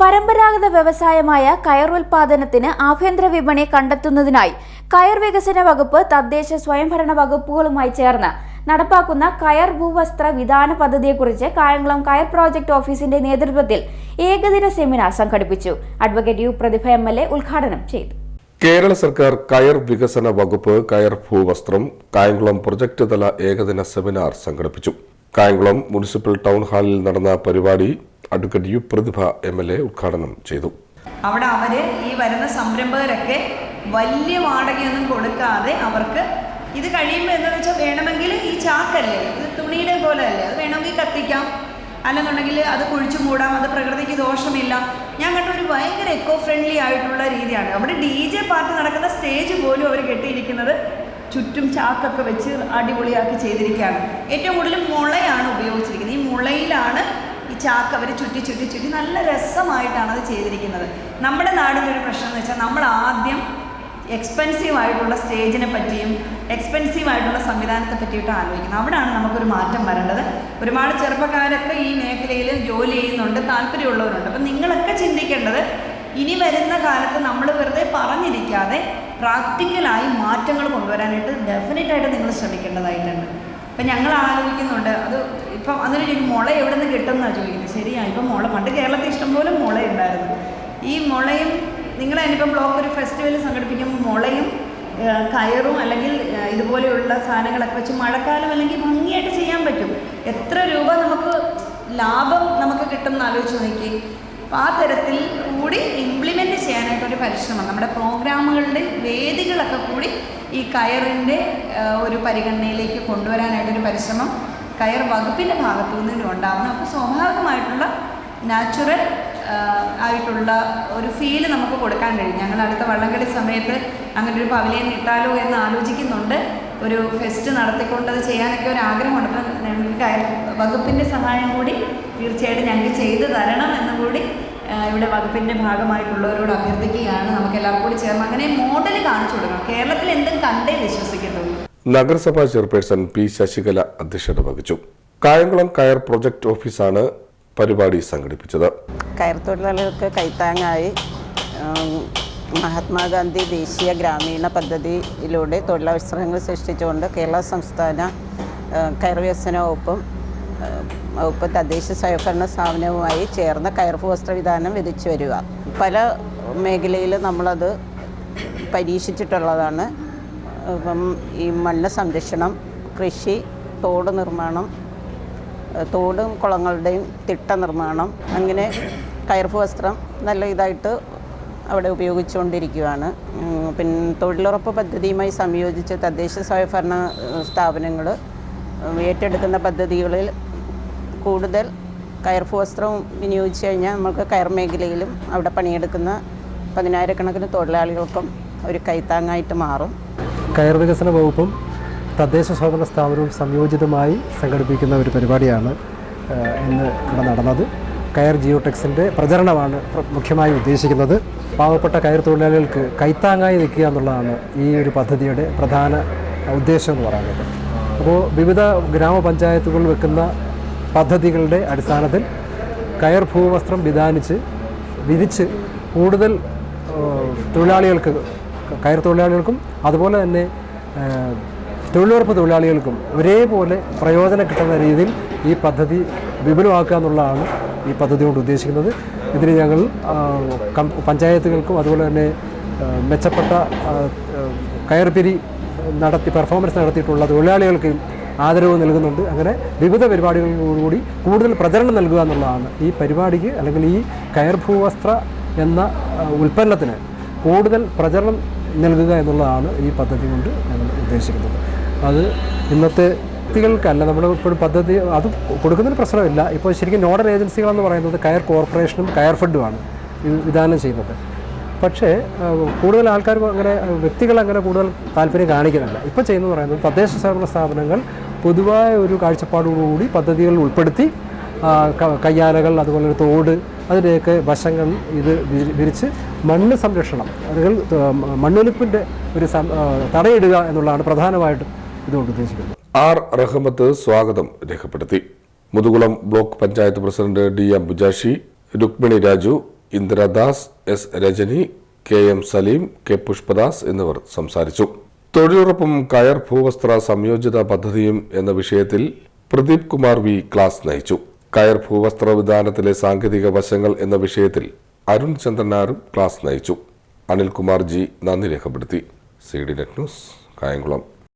പരമ്പരാഗത വ്യവസായമായ കയർ ഉൽപാദനത്തിന് ആഭ്യന്തര വിപണി കണ്ടെത്തുന്നതിനായി കയർ വികസന വകുപ്പ് തദ്ദേശ സ്വയംഭരണ വകുപ്പുകളുമായി ചേർന്ന് നടപ്പാക്കുന്ന കയർ ഭൂവസ്ത്ര വിധാന പദ്ധതിയെക്കുറിച്ച് കായംകുളം കയർ പ്രോജക്ട് ഓഫീസിന്റെ നേതൃത്വത്തിൽ ഏകദിന സെമിനാർ സംഘടിപ്പിച്ചു. Advocate U Prathibha M L A ഉദ്ഘാടനം ചെയ്തു. കേരള സർക്കാർ കയർ വികസന വകുപ്പ് കയർ ഭൂവസ്ത്രം കായംകുളം പ്രൊജക്ട് തല ഏകദിന സെമിനാർ സംഘടിപ്പിച്ചു. കായംകുളം മുനിസിപ്പൽ ടൗൺ ഹാളിൽ നടന്ന പരിപാടി advocate U Prathibha M L A ഉദ്ഘാടനം ചെയ്തു. അവിടെ അവർ ഈ വരുന്ന സംരംഭകരൊക്കെ വലിയ വാടകയൊന്നും കൊടുക്കാതെ അവർക്ക് ഇത് കഴിയുമ്പോൾ എന്താണെന്ന് വെച്ചാൽ വേണമെങ്കിൽ ഈ ചാക്കല്ലേ ഇത് തുണിയുടെ പോലെ അല്ലേ അത് വേണമെങ്കിൽ കത്തിക്കാം. അല്ലെന്നുണ്ടെങ്കിൽ അത് കുഴിച്ചു മൂടാം അത് പ്രകൃതിക്ക് ദോഷമില്ല. ഞാൻ കണ്ട ഒരു ഭയങ്കര എക്കോ ഫ്രണ്ട്ലി ആയിട്ടുള്ള രീതിയാണ്. അവിടെ ഡി ജെ പാർട്ടി നടക്കുന്ന സ്റ്റേജ് പോലും അവർ കെട്ടിയിരിക്കുന്നത് ചുറ്റും ചാക്കൊക്കെ വെച്ച് അടിപൊളിയാക്കി ചെയ്തിരിക്കുകയാണ്. ഏറ്റവും കൂടുതൽ മുളയാണ് ഉപയോഗിച്ചിരിക്കുന്നത്. ഈ മുളയിലാണ് ചാക്ക് അവർ ചുറ്റി ചുറ്റി ചുറ്റി നല്ല രസമായിട്ടാണ് അത് ചെയ്തിരിക്കുന്നത്. നമ്മുടെ നാടിന്റെ ഒരു പ്രശ്നം എന്ന് വെച്ചാൽ നമ്മൾ ആദ്യം എക്സ്പെൻസീവ് ആയിട്ടുള്ള സ്റ്റേജിനെ പറ്റിയും എക്സ്പെൻസീവ് ആയിട്ടുള്ള സംവിധാനത്തെ പറ്റിയിട്ട് ആലോചിക്കുന്നത് അവിടെയാണ് നമുക്കൊരു മാറ്റം വരേണ്ടത്. ഒരുപാട് ചെറുപ്പക്കാരൊക്കെ ഈ മേഖലയിൽ ജോലി ചെയ്യുന്നുണ്ട് താല്പര്യമുള്ളവരുണ്ട്. അപ്പം നിങ്ങളൊക്കെ ചിന്തിക്കേണ്ടത് ഇനി വരുന്ന കാലത്ത് നമ്മൾ വെറുതെ പറഞ്ഞിരിക്കാതെ പ്രാക്ടിക്കലായി മാറ്റങ്ങൾ കൊണ്ടുവരാനായിട്ട് ഡെഫിനറ്റായിട്ട് നിങ്ങൾ ശ്രമിക്കേണ്ടതായിട്ടുണ്ട്. അപ്പം ഞങ്ങൾ ആലോചിക്കുന്നുണ്ട് അത് ഇപ്പം അതിന് ചോദിക്കും മുള എവിടെ നിന്ന് കിട്ടും ചോദിക്കുന്നത്? ശരിയാണ് ഇപ്പം മുള പണ്ട് കേരളത്തിൽ ഇഷ്ടംപോലെ മുള ഉണ്ടായിരുന്നു. ഈ മുളയും നിങ്ങളെ ഇപ്പം ബ്ലോക്ക് ഒരു ഫെസ്റ്റിവൽ സംഘടിപ്പിക്കുമ്പോൾ മുളയും കയറും അല്ലെങ്കിൽ ഇതുപോലെയുള്ള സാധനങ്ങളൊക്കെ വെച്ച് മഴക്കാലം അല്ലെങ്കിൽ ഭംഗിയായിട്ട് ചെയ്യാൻ പറ്റും. എത്ര രൂപ നമുക്ക് ലാഭം നമുക്ക് കിട്ടും എന്ന് ആലോചിച്ച് നോക്കി ആ തരത്തിൽ കൂടി ഇംപ്ലിമെന്റ് ചെയ്യാനായിട്ടൊരു പരിശ്രമം. നമ്മുടെ പ്രോഗ്രാമുകളുടെ വേദികളൊക്കെ കൂടി ഈ കയറിന്റെ ഒരു പരിഗണനയിലേക്ക് കൊണ്ടുവരാനായിട്ടൊരു പരിശ്രമം കയർ വകുപ്പിന്റെ ഭാഗത്തു നിന്നും ഉണ്ടാവണം. അപ്പോൾ സ്വാഭാവികമായിട്ടുള്ള നാച്ചുറൽ ആയിട്ടുള്ള ഒരു ഫീൽ നമുക്ക് കൊടുക്കാൻ കഴിയും. ഞങ്ങൾ അടുത്ത വള്ളംകളി സമയത്ത് അങ്ങനെ ഒരു പവലിയൻ ഇട്ടാലോ എന്ന് ആലോചിക്കുന്നുണ്ട്. ഒരു ഫെസ്റ്റ് നടത്തിക്കൊണ്ട് അത് ചെയ്യാനൊക്കെ ഒരു ആഗ്രഹമുണ്ട്. അപ്പം ഞങ്ങൾക്ക് കയർ വകുപ്പിന്റെ സഹായം കൂടി തീർച്ചയായിട്ടും ഞങ്ങൾക്ക് ചെയ്തു തരണം എന്നും കൂടി ആ, ഇവിടെ വകുപ്പിന്റെ ഭാഗമായിട്ടുള്ളവരോട് അഭ്യർത്ഥിക്കുകയാണ്. നമുക്ക് എല്ലാവർക്കും കൂടി ചേർന്ന് അങ്ങനെ മോഡൽ കാണിച്ചു കൊടുക്കണം. കേരളത്തിൽ എന്തും കണ്ടേ വിശ്വസിക്കത്തുള്ളൂ നഗരസഭാ ചെയർപേഴ്സൺ പി ശശികല അധ്യക്ഷത വഹിച്ചു. കായംകുളം കയർ പ്രൊജക്ട് ഓഫീസാണ് പരിപാടി സംഘടിപ്പിച്ചത്. കയർ തൊഴിലാളികൾക്ക് കൈത്താങ്ങായി മഹാത്മാഗാന്ധി ദേശീയ ഗ്രാമീണ പദ്ധതിയിലൂടെ തൊഴിലവസരങ്ങൾ സൃഷ്ടിച്ചുകൊണ്ട് കേരള സംസ്ഥാന കയർ വികസന വകുപ്പും വകുപ്പ് തദ്ദേശ സ്വയംഭരണ സ്ഥാപനവുമായി ചേർന്ന് കയർ വസ്ത്രവിധാനം വിധിച്ചു വരിക. പല മേഖലയിൽ നമ്മളത് പരീക്ഷിച്ചിട്ടുള്ളതാണ്. ഇപ്പം ഈ മണ്ണ് സംരക്ഷണം കൃഷി തോട് നിർമ്മാണം തോടും കുളങ്ങളുടെയും തിട്ട നിർമ്മാണം അങ്ങനെ കയർപ്പ് വസ്ത്രം നല്ല ഇതായിട്ട് അവിടെ ഉപയോഗിച്ചുകൊണ്ടിരിക്കുകയാണ് പിന്നെ തൊഴിലുറപ്പ് പദ്ധതിയുമായി സംയോജിച്ച് തദ്ദേശ സ്വയംഭരണ സ്ഥാപനങ്ങൾ ഏറ്റെടുക്കുന്ന പദ്ധതികളിൽ കൂടുതൽ കയർഫ് വസ്ത്രവും വിനിയോഗിച്ച് കഴിഞ്ഞാൽ നമുക്ക് കയർ മേഖലയിലും അവിടെ പണിയെടുക്കുന്ന പതിനായിരക്കണക്കിന് തൊഴിലാളികൾക്കും ഒരു കൈത്താങ്ങായിട്ട് മാറും. കയർ വികസന വകുപ്പും തദ്ദേശ സ്വയംഭരണ സ്ഥാപനവും സംയോജിതമായി സംഘടിപ്പിക്കുന്ന ഒരു പരിപാടിയാണ് ഇന്ന് ഇവിടെ നടന്നത്. കയർ ജിയോടെക്സിന്റെ പ്രചരണമാണ് മുഖ്യമായും ഉദ്ദേശിക്കുന്നത്. പാവപ്പെട്ട കയർ തൊഴിലാളികൾക്ക് കൈത്താങ്ങായി നിൽക്കുക എന്നുള്ളതാണ് ഈ ഒരു പദ്ധതിയുടെ പ്രധാന ഉദ്ദേശം എന്ന് പറയുന്നത്. അപ്പോൾ വിവിധ ഗ്രാമപഞ്ചായത്തുകൾ വെക്കുന്ന പദ്ധതികളുടെ അടിസ്ഥാനത്തിൽ കയർ ഭൂവസ്ത്രം വിധാനിച്ച് വിരിച്ച് കൂടുതൽ തൊഴിലാളികൾക്ക് കയർ തൊഴിലാളികൾക്കും അതുപോലെ തന്നെ തൊഴിലുറപ്പ് തൊഴിലാളികൾക്കും ഒരേപോലെ പ്രയോജനം കിട്ടുന്ന രീതിയിൽ ഈ പദ്ധതി വിപുലമാക്കുക എന്നുള്ളതാണ് ഈ പദ്ധതി കൊണ്ട് ഉദ്ദേശിക്കുന്നത്. ഇതിന് ഞങ്ങൾ പഞ്ചായത്തുകൾക്കും അതുപോലെ തന്നെ മെച്ചപ്പെട്ട കയർപിരി നടത്തി പെർഫോമൻസ് നടത്തിയിട്ടുള്ള തൊഴിലാളികൾക്ക് ആദരവ് നൽകുന്നുണ്ട്. അങ്ങനെ വിവിധ പരിപാടികളോടുകൂടി കൂടുതൽ പ്രചരണം നൽകുക എന്നുള്ളതാണ്. ഈ പരിപാടിക്ക് അല്ലെങ്കിൽ ഈ കയർ ഭൂവസ്ത്ര എന്ന ഉൽപ്പന്നത്തിന് കൂടുതൽ പ്രചരണം നൽകുക എന്നുള്ളതാണ് ഈ പദ്ധതി കൊണ്ട് ഞങ്ങൾ ഉദ്ദേശിക്കുന്നത്. അത് ഇന്നത്തെ വ്യക്തികൾക്കല്ല നമ്മൾ ഇപ്പോഴും പദ്ധതി അത് കൊടുക്കുന്നതിന് പ്രശ്നമില്ല. ഇപ്പോൾ ശരിക്കും നോഡൽ ഏജൻസികളെന്ന് പറയുന്നത് കയർ കോർപ്പറേഷനും കയർ ഇത് വിധാനം ചെയ്യുന്നത്. പക്ഷേ കൂടുതൽ ആൾക്കാർ അങ്ങനെ വ്യക്തികൾ അങ്ങനെ കൂടുതൽ താല്പര്യം കാണിക്കുന്നില്ല. ഇപ്പോൾ ചെയ്യുന്നത് പറയുന്നത് തദ്ദേശ സ്വയംഭരണ സ്ഥാപനങ്ങൾ പൊതുവായ ഒരു കാഴ്ചപ്പാടോടുകൂടി പദ്ധതികൾ ഉൾപ്പെടുത്തി കയ്യാലകൾ അതുപോലെ തോട് അതിന്റെയൊക്കെ വശങ്ങൾ ഇത് വിരിച്ച് മണ്ണ് സംരക്ഷണം അല്ലെങ്കിൽ മണ്ണൊലിപ്പിന്റെ ഒരു തടയിടുക എന്നുള്ളതാണ് പ്രധാനമായിട്ടും ഇതുകൊണ്ട് ഉദ്ദേശിക്കുന്നത്. ആർ റഹ്മത്ത് സ്വാഗതം രേഖപ്പെടുത്തി. Muthukulam block panchayat president D Bujashi Rukmini Raju Indiradas S Rajani K M Saleem K Pushpadas എന്നിവർ സംസാരിച്ചു. തൊഴിലുറപ്പും കയർ ഭൂവസ്ത്ര സംയോജിത പദ്ധതിയും എന്ന വിഷയത്തിൽ പ്രദീപ് കുമാർ വി ക്ലാസ് നയിച്ചു. കയർ ഭൂവസ്ത്ര വിധാനത്തിലെ സാങ്കേതിക വശങ്ങൾ എന്ന വിഷയത്തിൽ അരുൺ ചന്ദ്രനാരും ക്ലാസ് നയിച്ചു. അനിൽകുമാർ ജി നന്ദി രേഖപ്പെടുത്തി. C D net news Kayamkulam.